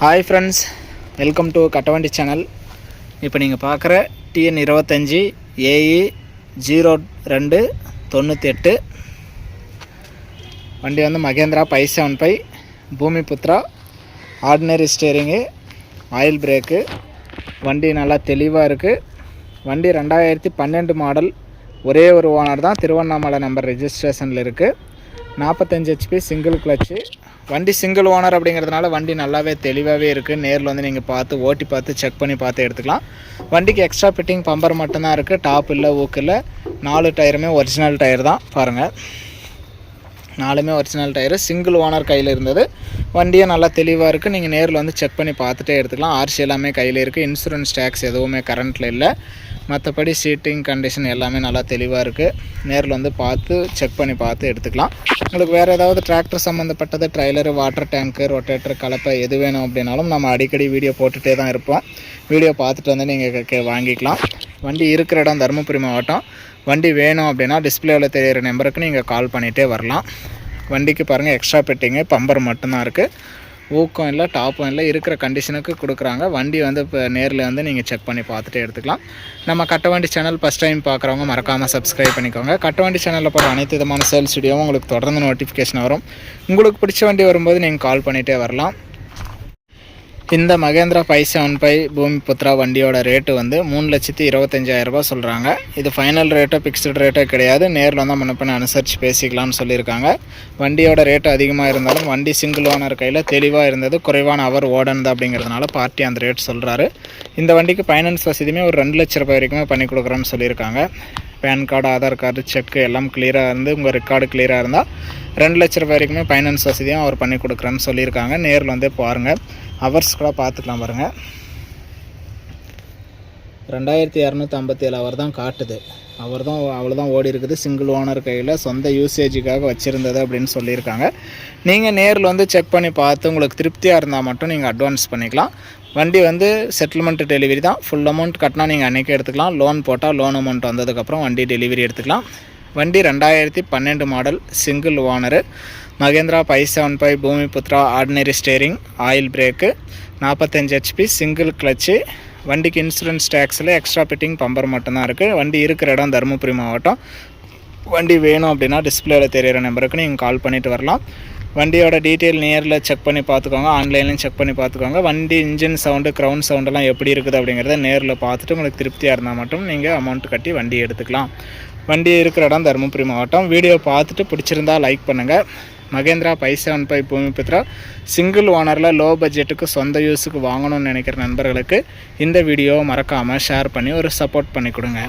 Hi friends welcome to Kattavandi channel இப்போ நீங்கள் பார்க்குற டிஎன் இருபத்தஞ்சி ஏஇ ஜீரோ ரெண்டு தொண்ணூற்றி எட்டு வண்டி வந்து Mahindra five seven five Bhoomi Putra ordinary steering oil brake வண்டி நல்லா தெளிவாக இருக்குது வண்டி ரெண்டாயிரத்தி பன்னெண்டு மாடல் ஒரே ஒரு ஓனர் தான். திருவண்ணாமலை நம்பர் ரெஜிஸ்ட்ரேஷனில் இருக்குது நாற்பத்தஞ்சு ஹெச்பி சிங்கிள் கிளச்சு வண்டி சிங்கிள் ஓனர் அப்படிங்கிறதுனால வண்டி நல்லாவே தெளிவாகவே இருக்குது நேரில் வந்து நீங்கள் பார்த்து ஓட்டி பார்த்து செக் பண்ணி பார்த்து எடுத்துக்கலாம். வண்டிக்கு எக்ஸ்ட்ரா ஃபிட்டிங் பம்பர் மட்டும்தான் இருக்குது டாப் இல்லை ஊக்கு இல்லை. நாலு டயருமே ஒரிஜினல் டயர் தான். பாருங்கள் நாலுமே ஒரிஜினல் டயரு சிங்கிள் ஓனர் கையில் இருந்தது. வண்டியும் நல்லா தெளிவாக இருக்குது நீங்கள் நேரில் வந்து செக் பண்ணி பார்த்துட்டே எடுத்துக்கலாம். ஆர்சி எல்லாமே கையில் இருக்குது இன்சூரன்ஸ் டேக்ஸ் எதுவுமே கரண்ட்டில் இல்லை. மற்றபடி சீட்டிங் கண்டிஷன் எல்லாமே நல்லா தெளிவாக இருக்குது நேரில் வந்து பார்த்து செக் பண்ணி பார்த்து எடுத்துக்கலாம். உங்களுக்கு வேறு ஏதாவது டிராக்டர் சம்மந்தப்பட்டது ட்ரைலரு வாட்டர் டேங்க்கு ரொட்டேட்டர் கலப்பை எது வேணும் அப்படின்னாலும் நம்ம அடிக்கடி வீடியோ போட்டுகிட்டே தான் இருப்போம். வீடியோ பார்த்துட்டு வந்து நீங்கள் வாங்கிக்கலாம். வண்டி இருக்கிற இடம் தருமபுரி மாவட்டம். வண்டி வேணும் அப்படின்னா டிஸ்பிளேவில் தெரியிற நம்பருக்கு நீங்கள் கால் பண்ணிகிட்டே வரலாம். வண்டிக்கு பாருங்கள் எக்ஸ்ட்ரா பெட்டிங்கு பம்பர் மட்டும்தான் இருக்குது ஊக்கம் இல்லை டாப்பும் இல்லை இருக்கிற கண்டிஷனுக்கு கொடுக்குறாங்க. வண்டி வந்து இப்போ நேரில் வந்து நீங்கள் செக் பண்ணி பார்த்துட்டு எடுத்துக்கலாம். நம்ம கட்டவண்டி சேனல் ஃபஸ்ட் டைம் பார்க்குறவங்க மறக்காமல் சப்ஸ்கிரைப் பண்ணிக்கோங்க. கட்டவண்டி சேனலில் போகிற அனைத்து விதமான சேல்ஸ் வீடியோவும் உங்களுக்கு தொடர்ந்து நோட்டிஃபிகேஷன் வரும். உங்களுக்கு பிடிச்ச வண்டி வரும்போது நீங்கள் கால் பண்ணிகிட்டே வரலாம். இந்த Mahindra five seven five Bhoomi Putra வண்டியோட ரேட்டு வந்து மூணு லட்சத்தி இருபத்தஞ்சாயிரரூபா சொல்கிறாங்க இது ஃபைனல் ரேட்டோ ஃபிக்ஸ்டு ரேட்டோ கிடையாது. நேரில் வந்து முன்னப்பின அனுசரித்து பேசிக்கலாம்னு சொல்லியிருக்காங்க. வண்டியோட ரேட்டு அதிகமாக இருந்தாலும் வண்டி சிங்கிள் ஓனர் கையில் தெளிவாக இருந்தது குறைவான அவர் ஓடனது அப்படிங்கிறதுனால பார்ட்டி அந்த ரேட் சொல்கிறாரு இந்த வண்டிக்கு ஃபைனான்ஸ் வசதியுமே ஒரு ரெண்டு லட்ச ரூபாய் வரைக்குமே பண்ணி கொடுக்குறோன்னு சொல்லியிருக்காங்க. PAN card Aadhaar card cheque எல்லாம் கிளியராக இருந்து உங்கள் ரெக்கார்டு கிளியராக இருந்தால் ரெண்டு லட்ச ரூபாய் வரைக்குமே ஃபைனான்ஸ் வசதியும் அவர் பண்ணி கொடுக்குறேன்னு சொல்லியிருக்காங்க. நேரில் வந்து பாருங்கள் ஹவர்ஸ் கூட பார்த்துக்கலாம் பாருங்கள் ரெண்டாயிரத்தி இரநூத்தி ஐம்பத்தி ஏழு அவர் தான் காட்டுது. அவர் தான் அவ்வளோதான் ஓடி இருக்குது. சிங்கிள் ஓனர் கையில் சொந்த யூசேஜுக்காக வச்சுருந்தது அப்படின்னு சொல்லியிருக்காங்க. நீங்கள் நேரில் வந்து செக் பண்ணி பார்த்து உங்களுக்கு திருப்தியாக இருந்தால் மட்டும் நீங்கள் அட்வான்ஸ் பண்ணிக்கலாம். வண்டி வந்து செட்டில்மெண்ட் டெலிவரி தான். ஃபுல் அமௌண்ட் கட்டினா நீங்கள் அன்றைக்கே எடுத்துக்கலாம். லோன் போட்டால் லோன் அமௌண்ட் வந்ததுக்கப்புறம் வண்டி டெலிவரி எடுத்துக்கலாம். வண்டி ரெண்டாயிரத்தி பன்னெண்டு model single owner Mahindra five seven five Bhoomi Putra ordinary steering oil brake நாற்பத்தஞ்சு ஹெச்பி சிங்கிள் கிளச்சு வண்டிக்கு இன்சூரன்ஸ் டேக்ஸில் எக்ஸ்ட்ரா ஃபிட்டிங் பம்பர் மட்டும்தான் இருக்குது வண்டி இருக்கிற இடம் தருமபுரி மாவட்டம். வண்டி வேணும் அப்படின்னா டிஸ்பிளேவில் தெரியிற நம்பருக்கு நீங்கள் கால் பண்ணிவிட்டு வரலாம். வண்டியோட டீட்டெயில் நேரில் செக் பண்ணி பார்த்துக்கோங்க. ஆன்லைன்லையும் செக் பண்ணி பார்த்துக்கோங்க. வண்டி இன்ஜின் சவுண்டு க்ரௌண்ட் சவுண்டெல்லாம் எப்படி இருக்குது அப்படிங்கிறத நேரில் பார்த்துட்டு உங்களுக்கு திருப்தியாக இருந்தால் மட்டும் நீங்கள் அமௌண்ட் கட்டி வண்டி எடுத்துக்கலாம். வண்டி இருக்கிற இடம் தருமபுரி மாவட்டம். வீடியோ பார்த்துட்டு பிடிச்சிருந்தா லைக் பண்ணுங்கள் Mahindra five seven five Bhoomi single ஓனரில் low பட்ஜெட்டுக்கு சொந்த யூஸுக்கு வாங்கணும்னு நினைக்கிற நண்பர்களுக்கு இந்த வீடியோவை மறக்காமல் ஷேர் பண்ணி ஒரு சப்போர்ட் பண்ணி கொடுங்க.